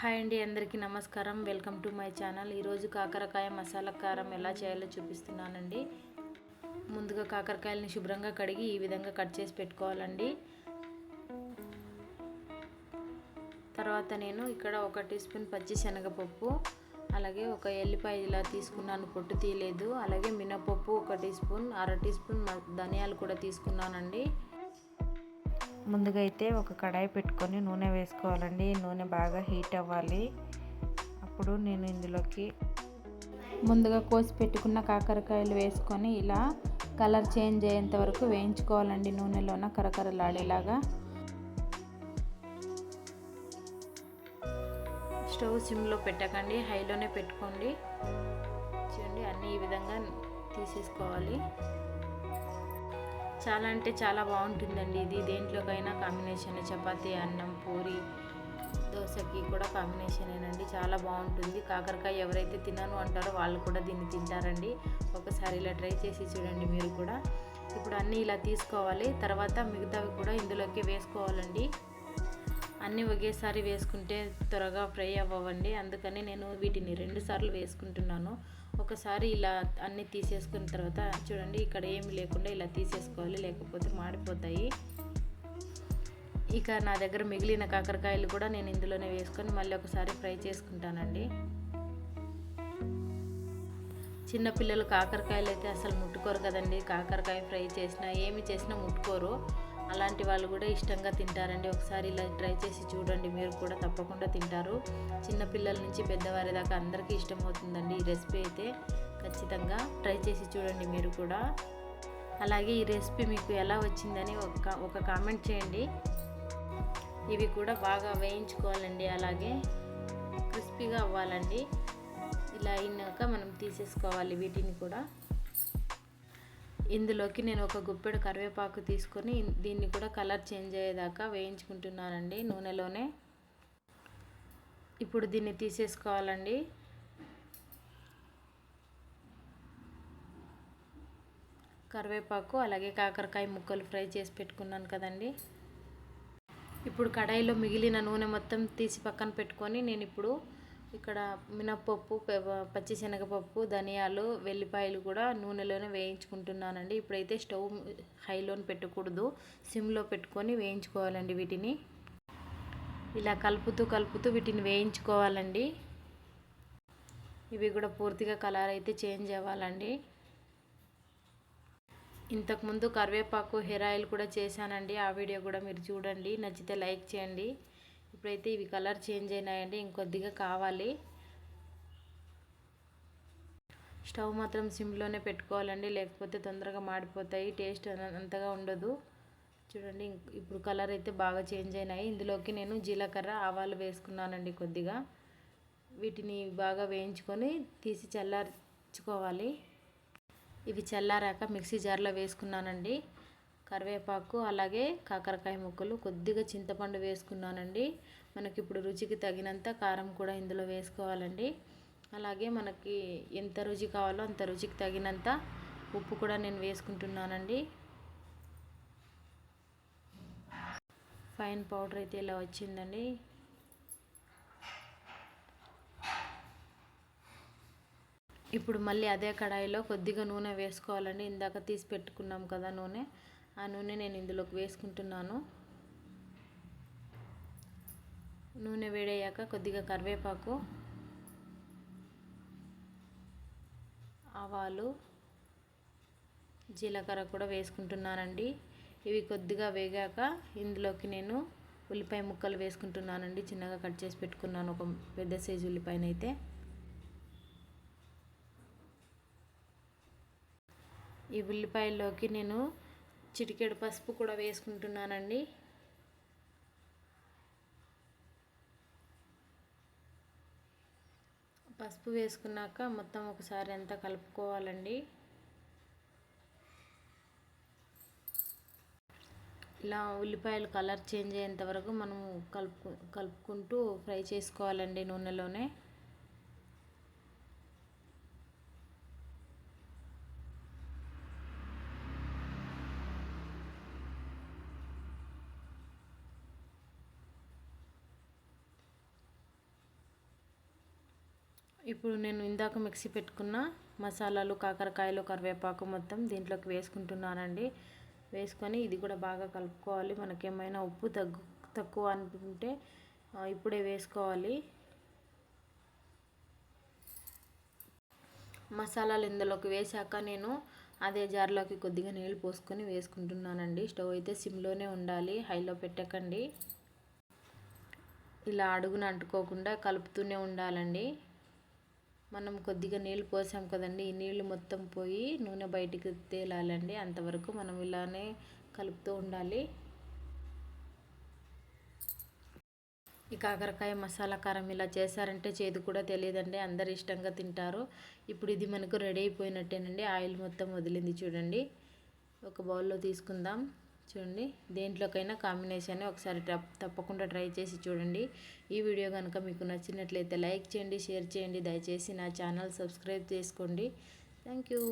Hi అండి అందరికీ నమస్కారం. Welcome to my channel. ఈరోజు కాకరకాయ మసాలా కారం ఎలా చేయాలో చూపిస్తున్నానండి. ముందుగా కాకరకాయలని శుభ్రంగా కడిగి ఈ విధంగా కట్ చేసి పెట్టుకోవాలండి. తర్వాత నేను ఇక్కడ ఒక టీ స్పూన్ పచ్చి శనగపప్పు అలాగే ఒక ఎల్లిపాయ ఇలా తీసుకున్నాను పొట్టు తీయలేదు. అలాగే మినపప్పు ఒక టీ స్పూన్ అర టీ స్పూన్ ధనియాలు కూడా తీసుకున్నానండి. ముందుగా అయితే ఒక కడాయి పెట్టుకొని నూనె వేసుకోవాలండి. నూనె బాగా హీట్ అవ్వాలి. అప్పుడు నేను ఇందులోకి ముందుగా కోసి పెట్టుకున్న కాకరకాయలు వేసుకొని ఇలా కలర్ చేంజ్ అయ్యేంత వరకు వేయించుకోవాలండి నూనెలోన కరకరలాడేలాగా. స్టవ్ సిమ్లో పెట్టకండి. హైలోనే పెట్టుకోండి. చూడండి అన్నీ ఈ విధంగా తీసేసుకోవాలి. చాలా అంటే చాలా బాగుంటుందండి. ఇది దేంట్లోకైనా కాంబినేషన్ చపాతీ అన్నం పూరి దోశకి కూడా కాంబినేషనేనండి చాలా బాగుంటుంది. కాకరకాయ ఎవరైతే తినను అంటారో వాళ్ళు కూడా దీన్ని తింటారండి. ఒకసారి ఇలా ట్రై చేసి చూడండి మీరు కూడా. ఇప్పుడు అన్నీ ఇలా తీసుకోవాలి. తర్వాత మిగతావి కూడా ఇందులోకి వేసుకోవాలండి. అన్నీ ఒకేసారి వేసుకుంటే త్వరగా ఫ్రై అవ్వవండి. అందుకని నేను వీటిని రెండు సార్లు వేసుకుంటున్నాను. ఒకసారి ఇలా అన్నీ తీసేసుకున్న తర్వాత చూడండి ఇక్కడ ఏమి లేకుండా ఇలా తీసేసుకోవాలి లేకపోతే మాడిపోతాయి. ఇక నా దగ్గర మిగిలిన కాకరకాయలు కూడా నేను ఇందులోనే వేసుకొని మళ్ళీ ఒకసారి ఫ్రై చేసుకుంటానండి. చిన్నపిల్లలు కాకరకాయలు అయితే అసలు ముట్టుకోరు కదండి. కాకరకాయ ఫ్రై చేసినా ఏమి చేసినా ముట్టుకోరు. అలాంటి వాళ్ళు కూడా ఇష్టంగా తింటారండి. ఒకసారి ఇలా ట్రై చేసి చూడండి. మీరు కూడా తప్పకుండా తింటారు. చిన్నపిల్లల నుంచి పెద్దవారి దాకా అందరికీ ఇష్టం అవుతుందండి ఈ రెసిపీ అయితే. ఖచ్చితంగా ట్రై చేసి చూడండి మీరు కూడా. అలాగే ఈ రెసిపీ మీకు ఎలా వచ్చిందని ఒక ఒక కామెంట్ చేయండి. ఇవి కూడా బాగా వేయించుకోవాలండి. అలాగే క్రిస్పీగా అవ్వాలండి. ఇలా అయినాక మనం తీసేసుకోవాలి వీటిని కూడా. ఇందులోకి నేను ఒక గుప్పెడు కరివేపాకు తీసుకొని దీన్ని కూడా కలర్ చేంజ్ అయ్యేదాకా వేయించుకుంటున్నానండి నూనెలోనే. ఇప్పుడు దీన్ని తీసేసుకోవాలండి. కరివేపాకు అలాగే కాకరకాయ ముక్కలు ఫ్రై చేసి పెట్టుకున్నాను కదండి. ఇప్పుడు కడాయిలో మిగిలిన నూనె మొత్తం తీసి పక్కన పెట్టుకొని నేను ఇప్పుడు ఇక్కడ మినప్పప్పు పచ్చిశనగపప్పు ధనియాలు వెల్లిపాయలు కూడా నూనెలోనే వేయించుకుంటున్నానండి. ఇప్పుడైతే స్టవ్ హైలోని పెట్టకూడదు. సిమ్లో పెట్టుకొని వేయించుకోవాలండి వీటిని. ఇలా కలుపుతూ కలుపుతూ వీటిని వేయించుకోవాలండి. ఇవి కూడా పూర్తిగా కలర్ అయితే చేంజ్ అవ్వాలండి. ఇంతకుముందు కరివేపాకు హెయిర్ ఆయిల్ కూడా చేశానండి. ఆ వీడియో కూడా మీరు చూడండి. నచ్చితే లైక్ చేయండి. ఇప్పుడైతే ఇవి కలర్ చేంజ్ అయినాయండి ఇంకొద్దిగా కావాలి. స్టవ్ మాత్రం సిమ్లోనే పెట్టుకోవాలండి లేకపోతే తొందరగా మాడిపోతాయి టేస్ట్ అంతగా ఉండదు. చూడండి ఇప్పుడు కలర్ అయితే బాగా చేంజ్ అయినాయి. ఇందులోకి నేను జీలకర్ర ఆవాలు వేసుకున్నానండి కొద్దిగా. వీటిని బాగా వేయించుకొని తీసి చల్లార్చుకోవాలి. ఇవి చల్లారాక మిక్సీ జార్లో వేసుకున్నానండి. కరివేపాకు అలాగే కాకరకాయ ముక్కలు కొద్దిగా చింతపండు వేసుకున్నానండి. మనకి ఇప్పుడు రుచికి తగినంత కారం కూడా ఇందులో వేసుకోవాలండి. అలాగే మనకి ఎంత రుచి కావాలో అంత రుచికి తగినంత ఉప్పు కూడా నేను వేసుకుంటున్నానండి. ఫైన్ పౌడర్ అయితే ఇలా వచ్చిందండి. ఇప్పుడు మళ్ళీ అదే కడాయిలో కొద్దిగా నూనె వేసుకోవాలండి. ఇందాక తీసి పెట్టుకున్నాం కదా నూనె. ఆ నూనె నేను ఇందులోకి వేసుకుంటున్నాను. నూనె వేడయ్యాక కొద్దిగా కరివేపాకు ఆవాలు జీలకర్ర కూడా వేసుకుంటున్నానండి. ఇవి కొద్దిగా వేగాక ఇందులోకి నేను ఉల్లిపాయ ముక్కలు వేసుకుంటున్నానండి. చిన్నగా కట్ చేసి పెట్టుకున్నాను. ఒక పెద్ద సైజు ఉల్లిపాయనైతే. ఈ ఉల్లిపాయల్లోకి నేను చిటికెడు పసుపు కూడా వేసుకుంటున్నానండి. పసుపు వేసుకున్నాక మొత్తం ఒకసారి అంతా కలుపుకోవాలండి. ఇలా ఉల్లిపాయలు కలర్ చేంజ్ అయ్యేంత వరకు మనము కలుపు కలుపుకుంటూ ఫ్రై చేసుకోవాలండి నూనెలోనే. ఇప్పుడు నేను ఇందాక మిక్సీ పెట్టుకున్న మసాలాలు కాకరకాయలు కరివేపాకు మొత్తం దీంట్లోకి వేసుకుంటున్నానండి. వేసుకొని ఇది కూడా బాగా కలుపుకోవాలి. మనకేమైనా ఉప్పు తగ్గు తక్కువ అనుకుంటే ఇప్పుడే వేసుకోవాలి. మసాలాలు ఇందులోకి వేశాక నేను అదే జార్లోకి కొద్దిగా నీళ్ళు పోసుకొని వేసుకుంటున్నానండి. స్టవ్ అయితే సిమ్లోనే ఉండాలి. హైలో పెట్టకండి. ఇలా అడుగున అంటుకోకుండా కలుపుతూనే ఉండాలండి. మనం కొద్దిగా నీళ్ళు పోసాం కదండి ఈ నీళ్ళు మొత్తం పోయి నూనె బయటికి తేలాలండి. అంతవరకు మనం ఇలానే కలుపుతూ ఉండాలి. ఈ కాకరకాయ మసాలా కారం ఇలా చేశారంటే చేదు కూడా తెలియదండి అందరు ఇష్టంగా తింటారు. ఇప్పుడు ఇది మనకు రెడీ అయిపోయినట్టేనండి ఆయిల్ మొత్తం వదిలింది చూడండి. ఒక బౌల్లో తీసుకుందాం. చూడండి. దేంట్లోకైనా కాంబినేషన్ ఒకసారి తప్పకుండా ట్రై చేసి చూడండి. ఈ వీడియో కనుక మీకు నచ్చినట్లయితే లైక్ చేయండి షేర్ చేయండి. దయచేసి నా ఛానల్ సబ్స్క్రైబ్ చేసుకోండి. Thank you.